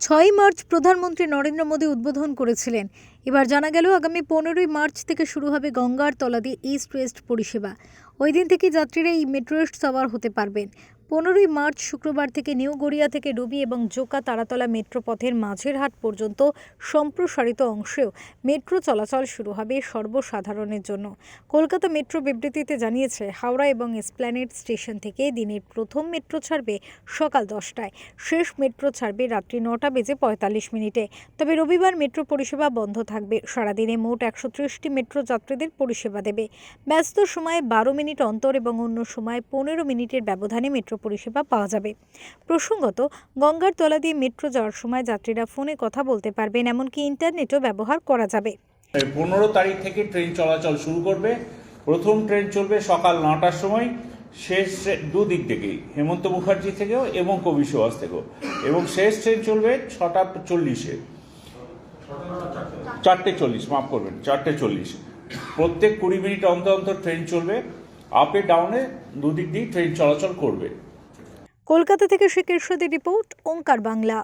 ছয়ই মার্চ প্রধানমন্ত্রী নরেন্দ্র মোদী উদ্বোধন করেছিলেন। এবার জানা গেল আগামী পনেরোই মার্চ থেকে শুরু হবে গঙ্গার তলা দিয়ে ইস্ট ওয়েস্ট পরিষেবা। ওই দিন থেকে যাত্রীরা এই মেট্রো সাওয়ার হতে পারবেন। পনেরোই মার্চ শুক্রবার থেকে নিউ গড়িয়া থেকে ডুবি এবং জোকা তারাতলা মেট্রো পথের মাঝের হাট পর্যন্ত সম্প্রসারিত অংশেও মেট্রো চলাচল শুরু হবে সর্বসাধারণের জন্য। কলকাতা মেট্রো বিবৃতিতে জানিয়েছে, হাওড়া এবং এসপ্ল্যানেড স্টেশন থেকে দিনের প্রথম মেট্রো ছাড়বে সকাল দশটায়। শেষ মেট্রো ছাড়বে রাত্রি নটা বেজে পঁয়তাল্লিশ মিনিটে। তবে রবিবার মেট্রো পরিষেবা বন্ধ থাকবে। সারাদিনে মোট একশো ত্রিশটি মেট্রো যাত্রীদের পরিষেবা দেবে। ব্যস্ত সময়ে বারো মিনিট অন্তর এবং অন্য সময় পনেরো মিনিটের ব্যবধানে মেট্রো পরিষেবা পাওয়া যাবে। প্রসঙ্গত, গঙ্গার তলা দিয়ে মেট্রো যাওয়ার সময় যাত্রীরা ফোনে কথা বলতে পারবেন, এমনকি ইন্টারনেটও ব্যবহার করা যাবে। পনেরো তারিখ থেকে ট্রেন চলাচল শুরু করবে। প্রথম ট্রেন চলবে সকাল নটার সময়, শেষ দুদিক থেকেই, হেমন্ত মুখার্জি থেকেও এবং কবি সুভাষ থেকেও। এবং শেষ ট্রেন চলবে ছটা চল্লিশে। চারটে চল্লিশ, মাফ করবেন, চারটে চল্লিশ। প্রত্যেক কুড়ি মিনিট অন্তর অন্তর ট্রেন চলবে। আপে ডাউনে দুদিক দিয়ে ট্রেন চলাচল করবে। কলকাতা থেকে শেখ সাথে রিপোর্ট ওঙ্কার বাংলা।